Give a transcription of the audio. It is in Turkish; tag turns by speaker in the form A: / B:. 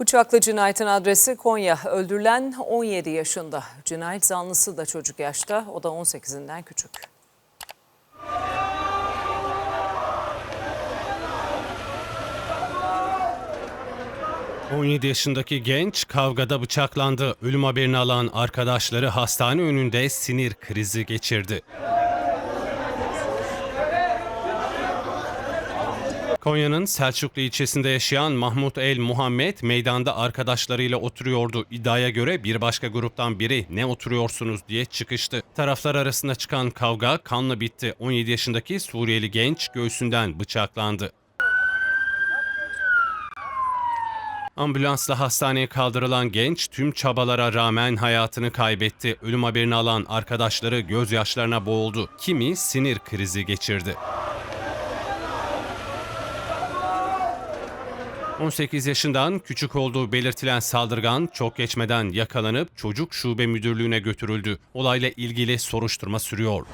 A: Bıçaklı cinayetin adresi Konya. Öldürülen 17 yaşında. Cinayet zanlısı da çocuk yaşta. O da 18'inden küçük.
B: Hı. 17 yaşındaki genç kavgada bıçaklandı. Ölüm haberini alan arkadaşları hastane önünde sinir krizi geçirdi. Konya'nın Selçuklu ilçesinde yaşayan Mahmut El Muhammed meydanda arkadaşlarıyla oturuyordu. İddiaya göre bir başka gruptan biri ne oturuyorsunuz diye çıkıştı. Taraflar arasında çıkan kavga kanla bitti. 17 yaşındaki Suriyeli genç göğsünden bıçaklandı. Ambulansla hastaneye kaldırılan genç tüm çabalara rağmen hayatını kaybetti. Ölüm haberini alan arkadaşları gözyaşlarına boğuldu. Kimi sinir krizi geçirdi. 18 yaşından küçük olduğu belirtilen saldırgan çok geçmeden yakalanıp çocuk şube müdürlüğüne götürüldü. Olayla ilgili soruşturma sürüyor.